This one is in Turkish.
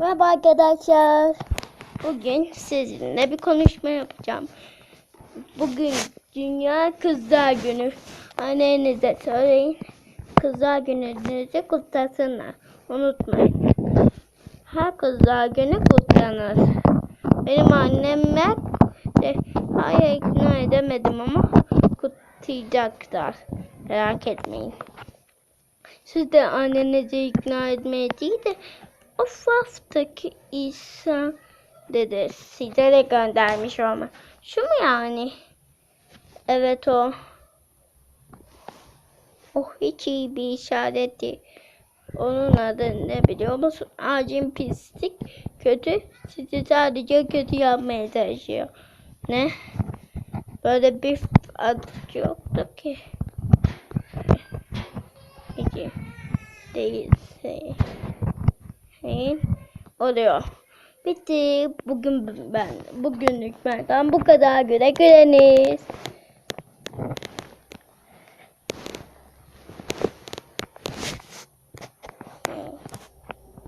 Merhaba arkadaşlar. Bugün sizinle bir konuşma yapacağım. Bugün Dünya Kızlar Günü. Annenize söyleyin. Kızlar Günü'nüzü kutlasınlar. Unutmayın. Her Kızlar Günü kutlanır. Benim annem de hayır ikna edemedim ama kutlayacaklar. Merak etmeyin. Siz de annenizi ikna etmeye değil de o haftaki İsa dedi. Size de göndermiş olma. Şu mu yani? Evet o. Oh hiç iyi bir işaret değil. Onun adı ne biliyor musun? Ağacın pislik kötü. Sizi sadece kötü yapmaya çalışıyor. Ne? Böyle bir adı yoktu ki. Hiç değilse. Hey, oluyor. Bitti. Bugün ben, bugünlük benden bu kadar güle güleniz.